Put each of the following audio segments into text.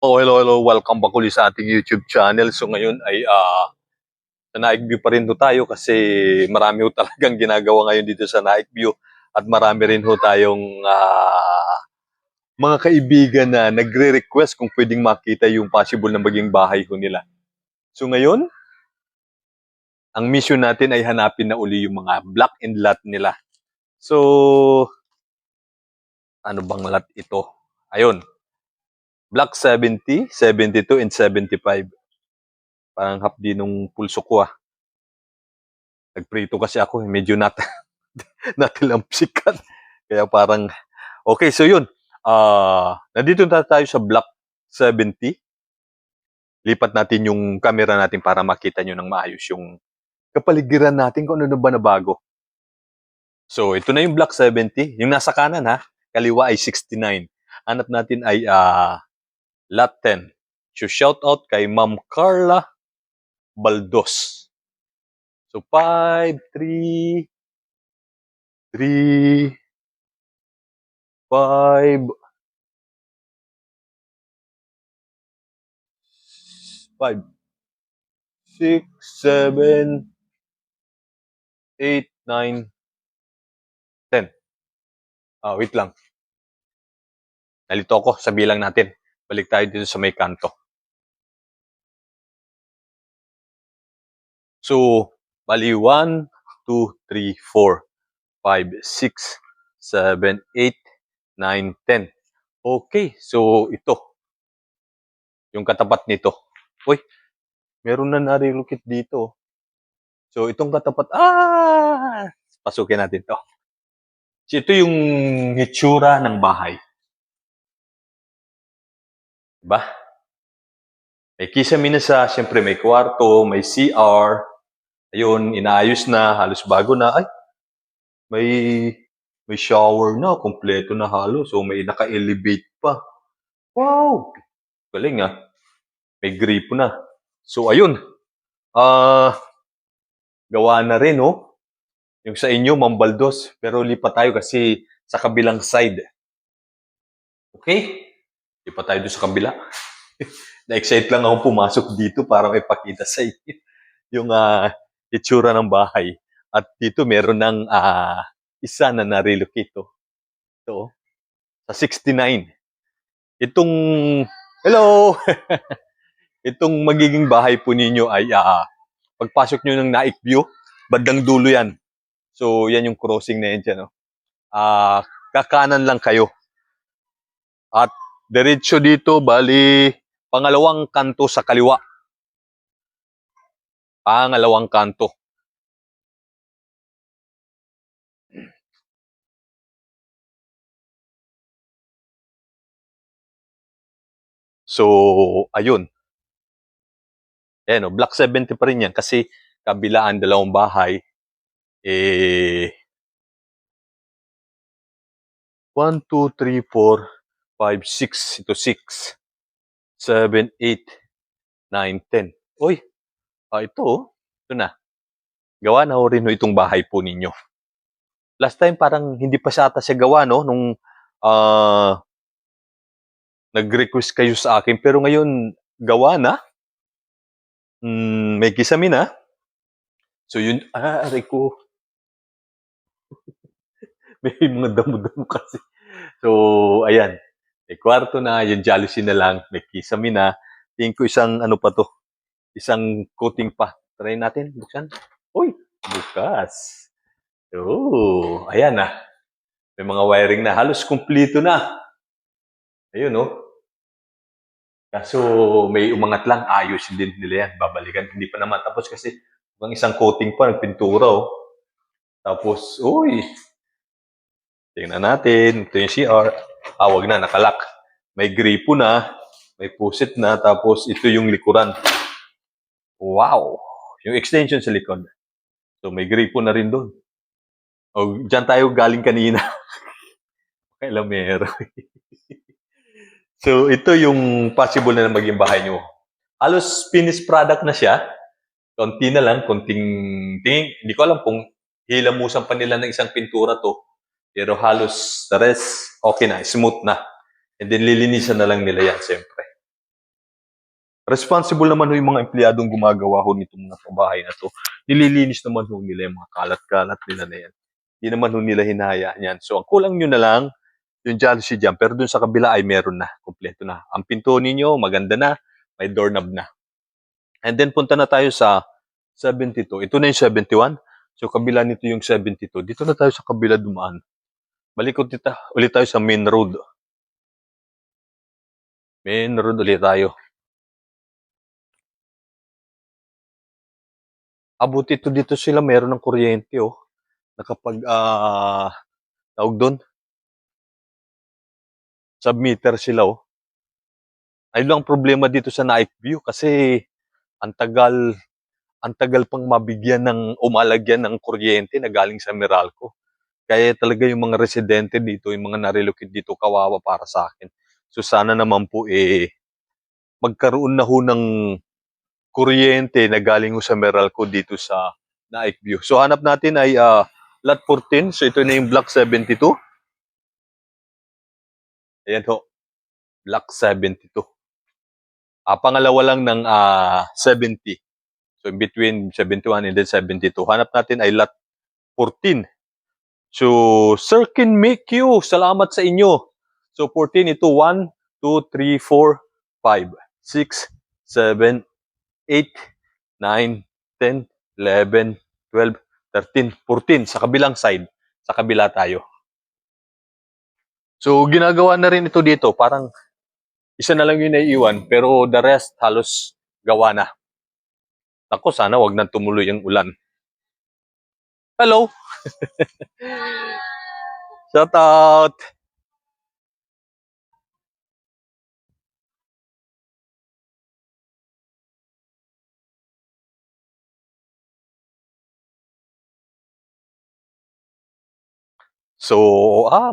Oh, hello, hello. Welcome back ulit sa ating YouTube channel. So ngayon ay ah sa Naik View pa rin ho tayo kasi marami ho talagang ginagawa ngayon dito sa Naik View at marami rin ho tayong ah, mga kaibigan na nagre-request kung pwedeng makita yung possible na maging bahay ho nila. So ngayon, ang mission natin ay hanapin na uli yung mga block and lot nila. So, ano bang lot ito? Ayun, Block 70, 72, and 75. Parang hapdi nung pulso ko ah. Nagprito kasi ako, eh, medyo nat natilamsikan. Kaya parang, okay, so yun. Ah, nandito na tayo sa block 70. Lipat natin yung camera natin para makita nyo ng maayos yung kapaligiran natin kung ano na ba na bago. So, ito na yung block 70. Yung nasa kanan ha, kaliwa ay 69. Hanap natin ay ah, lot 10. So, shout out kay Ma'am Carla Baldos. So, 5, 3, 3, 5, 5, 6, 7, 8, 9, 10. Ah, wait lang. Nalito ako sa bilang natin. Balik tayo dito sa may kanto. So, bali 1, 2, 3, 4, 5, 6, 7, 8, 9, 10. Okay, so ito. Yung katapat nito. Uy, meron na narirukit dito. So, itong katapat, ah! Pasukin natin to. So, ito yung hitsura ng bahay. Diba? May kisame na sa, siyempre may kwarto, may CR. Ayun, inaayos na, halos bago na. Ay, may may shower na, kompleto na halos. So, may naka-elevate pa. Wow! Galing ah. May gripo na. So, ayun. Ah, gawa na rin, oh. Yung sa inyo, Mambaldos. Pero lipat tayo kasi sa kabilang side. Okay? Lipat tayo doon sa kabila. Na-excite lang ako pumasok dito para may pakita sa inyo yung ah, itsura ng bahay. At dito meron ng ah, isa na na-relocate. Oh. Ito, oh. sa 69. Itong, hello! Itong magiging bahay po ninyo ay ah, pagpasok nyo ng Naik View, bandang dulo yan. So, yan yung crossing na yan dyan. Oh. Ah, kakanan lang kayo. At diretso dito, bali, pangalawang kanto sa kaliwa. Pangalawang kanto. So, ayun. Ayan, oh, Block 70 pa rin yan kasi kabilaan dalawang bahay. Eh, 1, 2, 3, 4, 5, 6. Ito 6. 7, 8, 9, 10. Uy, ah, ito, oh. ito na. Gawa na ho rin ho itong bahay po ninyo. Last time parang hindi pa siya ata siya gawa, no? Nung ah, nag-request kayo sa akin. Pero ngayon, gawa na. Mm, may kisame na. So yun, ah, aray ko. may mga damo-damo kasi. So, ayan. May kwarto na, yung jealousy na lang, may kisame na. Tingin ko isang, ano pa to, isang coating pa. Try natin, buksan. Uy, bukas. Oo, ayan na. May mga wiring na, halos kumpleto na. Ayun, no? Kaso may umangat lang, ayos din nila yan. Babalikan. Hindi pa naman tapos kasi ang isang coating pa, nagpintura, oh. Tapos, uy, tingnan natin. Ito yung CR. Ah, wag na, nakalak. May gripo na, may pusit na, tapos ito yung likuran. Wow! Yung extension sa likod. So, may gripo na rin doon. O, dyan tayo galing kanina. Kailan meron. so, ito yung possible na maging bahay nyo. Halos finished product na siya. Konti na lang, konting tingin. Hindi ko alam kung hilamusan pa nila ng isang pintura to. Pero halos the rest, okay na, smooth na. And then lilinisan na lang nila yan, siyempre. responsible naman ho yung mga empleyadong gumagawa ho nitong mga pabahay na to. Nililinis naman ho nila yung mga kalat-kalat nila na yan. Hindi naman ho nila hinahayaan yan. So, ang kulang nyo na lang, yung jealousy dyan. Pero dun sa kabila ay meron na. Kompleto na. Ang pinto ninyo, maganda na. May doorknob na. And then, punta na tayo sa 72. Ito na yung 71. So, kabila nito yung 72. Dito na tayo sa kabila dumaan. Balik ulit, ta- ulit tayo sa main road. Main road ulit tayo. Abuti ito dito sila, meron ng kuryente, oh. Nakapag, ah, tawag doon, submeter sila, oh. Ayun lang ang problema dito sa Night View kasi ang tagal, ang tagal pang mabigyan ng umalagyan ng kuryente na galing sa Meralco. Kaya talaga yung mga residente dito, yung mga narelocate dito, kawawa para sa akin. So sana naman po eh, magkaroon na ho ng kuryente na galing ho sa Meralco dito sa Naik View. So hanap natin ay ah, lot 14. So ito na yung block 72. Ayan ho. Block 72. Ah, pangalawa lang ng ah, 70. So in between 71 and then 72. Hanap natin ay lot 14. So, Sir Kin Make You, salamat sa inyo. So, 14 ito, 1, 2, 3, 4, 5, 6, 7, 8, 9, 10, 11, 12, 13, 14 sa kabilang side. Sa kabila tayo. So, ginagawa na rin ito dito. Parang isa na lang yung naiiwan, pero the rest halos gawa na. Ako, sana wag nang tumuloy ang ulan. Hello! Shout out! So, ah,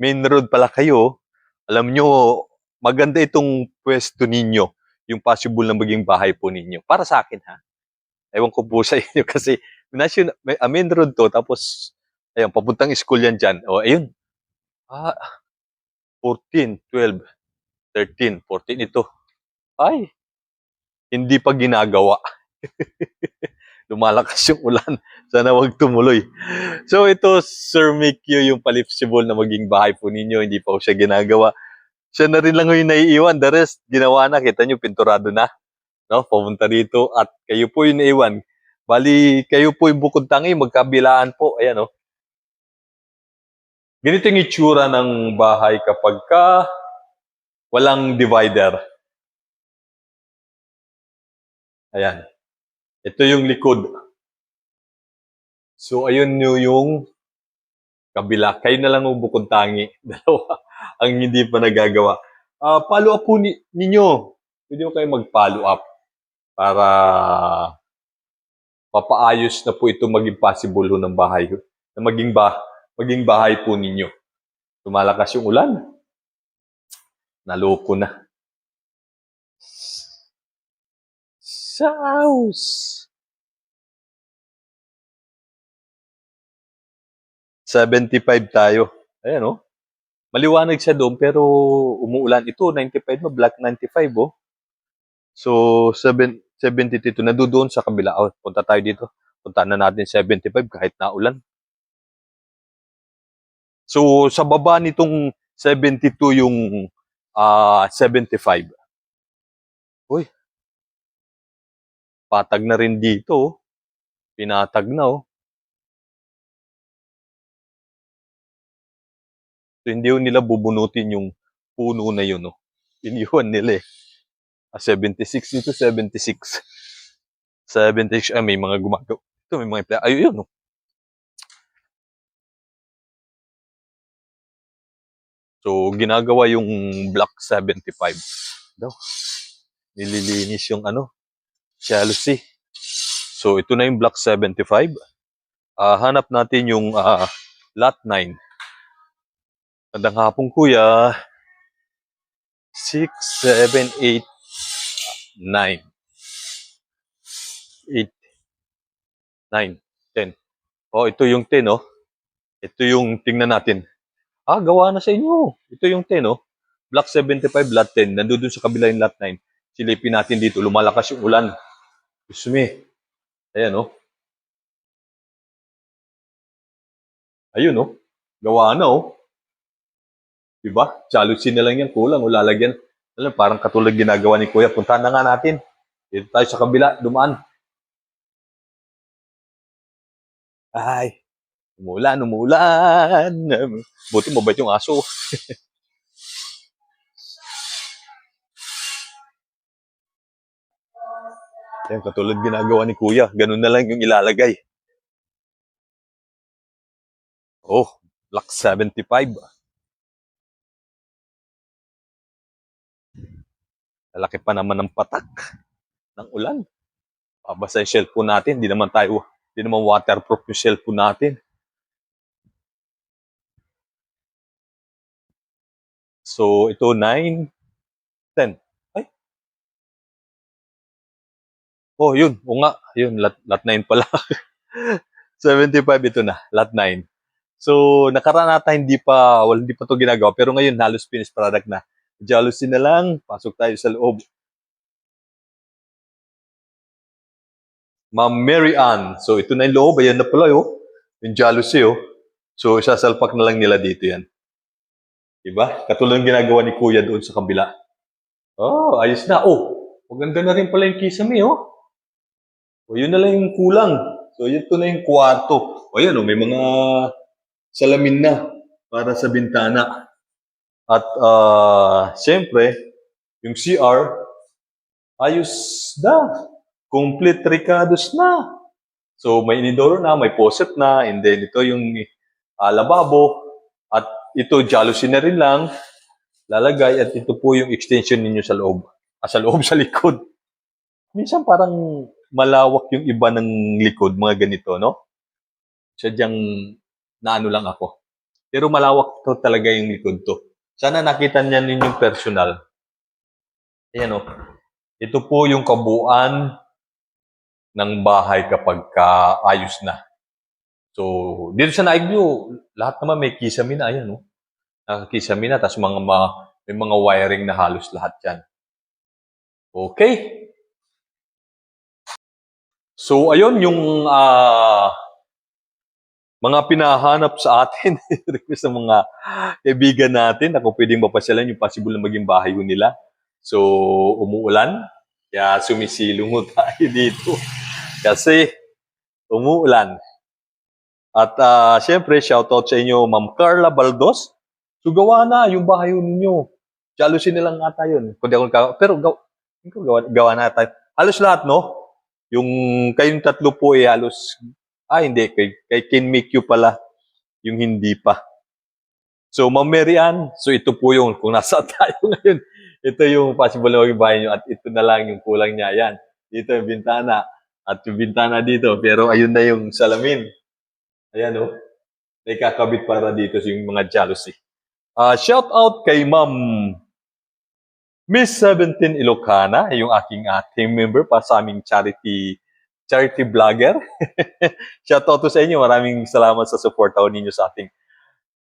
main road pala kayo. Alam nyo, maganda itong pwesto ninyo. Yung possible na maging bahay po ninyo. Para sa akin, ha? Ewan ko po sa inyo kasi national, may, ah, main road to. Tapos, ayun, papuntang school yan dyan. O, ayun. Ah, 14, 12, 13, 14 ito. Ay, hindi pa ginagawa. Lumalakas yung ulan. Sana wag tumuloy. So ito, Sir Mikyo, yung palipsible na maging bahay po ninyo, hindi pa po siya ginagawa. Siya na rin lang yung naiiwan. The rest, ginawa na. Kita nyo, pinturado na. No? Pumunta dito at kayo po yung naiwan. Bali, kayo po yung bukod tangi, magkabilaan po. Ayan, oh. Ganito yung itsura ng bahay kapag ka walang divider. Ayan. Ito yung likod. So, ayun nyo yung kabila. Kayo na lang ang bukod tangi. Dalawa ang hindi pa nagagawa. Ah, follow up po ni, ninyo. Pwede mo kayo mag-follow up para papaayos na po ito maging possible ho ng bahay ko. Na maging, ba, maging bahay po ninyo. Tumalakas yung ulan. Naloko na. Saus! 75 tayo. Ayan, oh. Maliwanag siya doon, pero umuulan. Ito, 95 mo, black 95, oh. So, 7, 72. Nandoon sa kabila. Oh, punta tayo dito. Punta na natin 75 kahit naulan. So, sa baba nitong 72 yung ah 75. Uy. Patag na rin dito, oh. Pinatag na, oh. So, hindi nila bubunutin yung puno na yun, no? Iniwan nila eh. Ah, 76 dito, 76. 76, ah, may mga gumagawa. Ito, may mga empleyado. Ayun, yun, no? So, ginagawa yung block 75. Daw. Nililinis yung ano, Chelsea. So, ito na yung block 75. Ah, hanap natin yung ah, lot 9. Magandang hapon, kuya. 6, 7, 8, 9. 8, 9, 10. Oh, ito yung 10, oh. Ito yung tingnan natin. Ah, gawa na sa inyo. Ito yung 10, oh. Block 75, lot 10. Nandun dun sa kabila yung lot 9. silipin natin dito, lumalakas yung ulan. Gusto me. Ayan, oh. Ayun, oh. Gawa na, oh. Diba? Chalusin na lang yan, kulang, o lalagyan. Alam, parang katulad ginagawa ni Kuya. Puntahan na nga natin. Dito tayo sa kabila, dumaan. Ay, umulan, umulan. Buti mabait yung aso. Yan, katulad ginagawa ni Kuya. Ganun na lang yung ilalagay. Oh, Black 75. Lalaki pa naman ng patak ng ulan. Pabasa yung cellphone natin. Hindi naman tayo, hindi naman waterproof yung cellphone natin. So, ito 9, 10. Ay. Oh, yun. O nga. Yun, lot, lot 9 pala. 75 ito na. Lot 9. So, nakaraan nata hindi pa, well, hindi pa to ginagawa. Pero ngayon, halos finished product na. Jealousy na lang. Pasok tayo sa loob. Ma'am Mary Ann. So, ito na yung loob. Ayan na pala, oh. Yung jealousy, oh. So, sasalpak na lang nila dito yan. Diba? Katulad ng ginagawa ni Kuya doon sa kabila. Oh, ayos na. Oh, maganda na rin pala yung kisame, oh. O, yun na lang yung kulang. So, yun to na yung kwarto. O, yan, oh, may mga salamin na para sa bintana. At, ah, siyempre, yung CR, ayos na. Complete ricados na. So, may inidoro na, may faucet na, and then ito yung ah, lababo. At ito, jealousy na rin lang. Lalagay at ito po yung extension ninyo sa loob. Ah, sa loob, sa likod. Minsan parang malawak yung iba ng likod, mga ganito, no? Sadyang naano lang ako. Pero malawak to talaga yung likod to. Sana nakita niya ninyong personal. Ayan o. Ito po yung kabuuan ng bahay kapag kaayos na. So, dito sa Naig View, lahat naman may kisame na. Ayan o. Nakakisame na. Tapos mga, mga, may mga wiring na halos lahat yan. Okay. So, ayun yung ah, mga pinahanap sa atin. request ng mga kaibigan natin na kung pwedeng mapasyalan yung possible na maging bahay ho nila. So, umuulan. Kaya sumisilong tayo dito. Kasi umuulan. At ah, syempre, shoutout sa inyo, Ma'am Carla Baldos. So, gawa na yung bahay ninyo. Jealousy na lang ata yun. Kung di ako Pero gawa, gawa, gawa na tayo. Halos lahat, no? Yung kayong tatlo po ay halos, ah hindi, kay, kay Ken Mikyu pala, yung hindi pa. So, Ma'am Mary Ann, so ito po yung, kung nasa tayo ngayon, ito yung possible na maging bahay nyo at ito na lang yung kulang niya. Yan, dito yung bintana at yung bintana dito, pero ayun na yung salamin. Ayan o, oh. may kakabit para dito yung mga jealousy. Ah, shout out kay Ma'am Miss 17 Ilocana, yung aking uh, team member pa sa aming charity charity vlogger. Shout out to sa inyo. Maraming salamat sa support out ninyo sa ating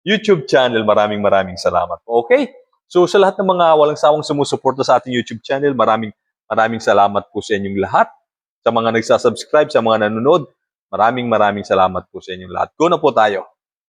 YouTube channel. Maraming maraming salamat. Okay? So sa lahat ng mga walang sawang sumusuporta sa ating YouTube channel, maraming maraming salamat po sa inyong lahat. Sa mga nagsasubscribe, sa mga nanonood, maraming maraming salamat po sa inyong lahat. Go na po tayo.